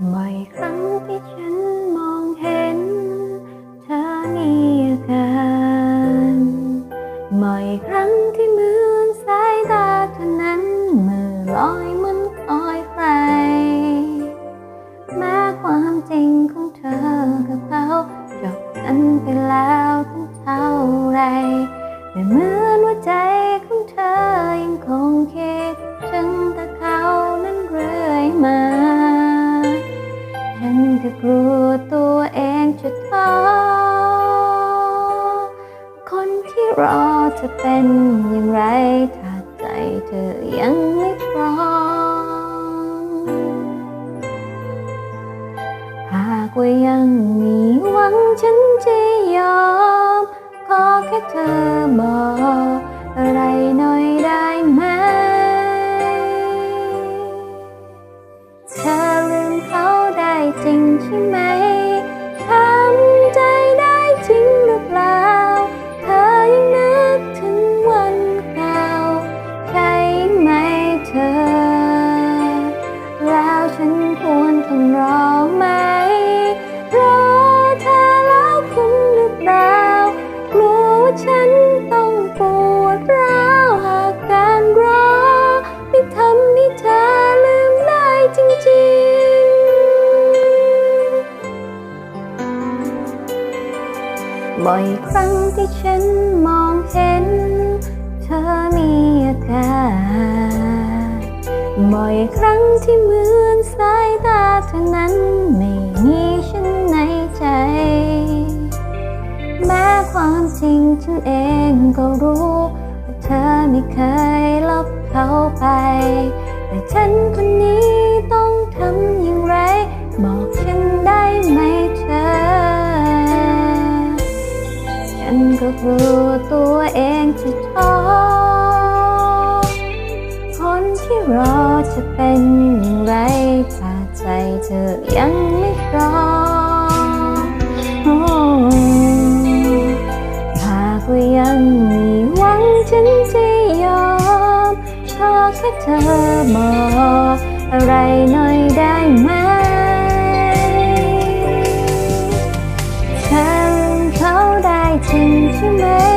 บ่อครั้งที่ฉันมองเห็น เธอมีอาการบ่อครั้งที่เหมือนสายตาเท่านั้นมือลอยมันคอยใคร แม้ความจริงของเธอกับเขาจบกันไปแล้วทั้งเท่าไรแต่เหมือนว่าใจ กลัวตัวเองจะท้อคนที่รอจะเป็นอย่างไร ถ้าใจเธอยังไม่พร้อม หากว่ายังมีหวังฉันจะยอม ขอแค่เธอบอก บ่อยครั้งที่ฉันมองเห็น เธอมีอาการบ่อยครั้งที่เหมือนสายตาเธอนั้นไม่มีฉันในใจ แม้ความจริงฉันเองก็รู้ว่าเธอไม่เคยลบเขาไป แต่ฉันคนนี้ต้องทำอย่างไร บอกฉันได้ไหม ก็กลัวตัวเองจะท้อคนที่รอจะเป็นอย่างไรถ้าใจเธอยังไม่พร้อมโอ้หากว่ายังมีหวังฉันจะยอมขอแค่เธอบอกอะไรหน่อยได้ไหม 你听没？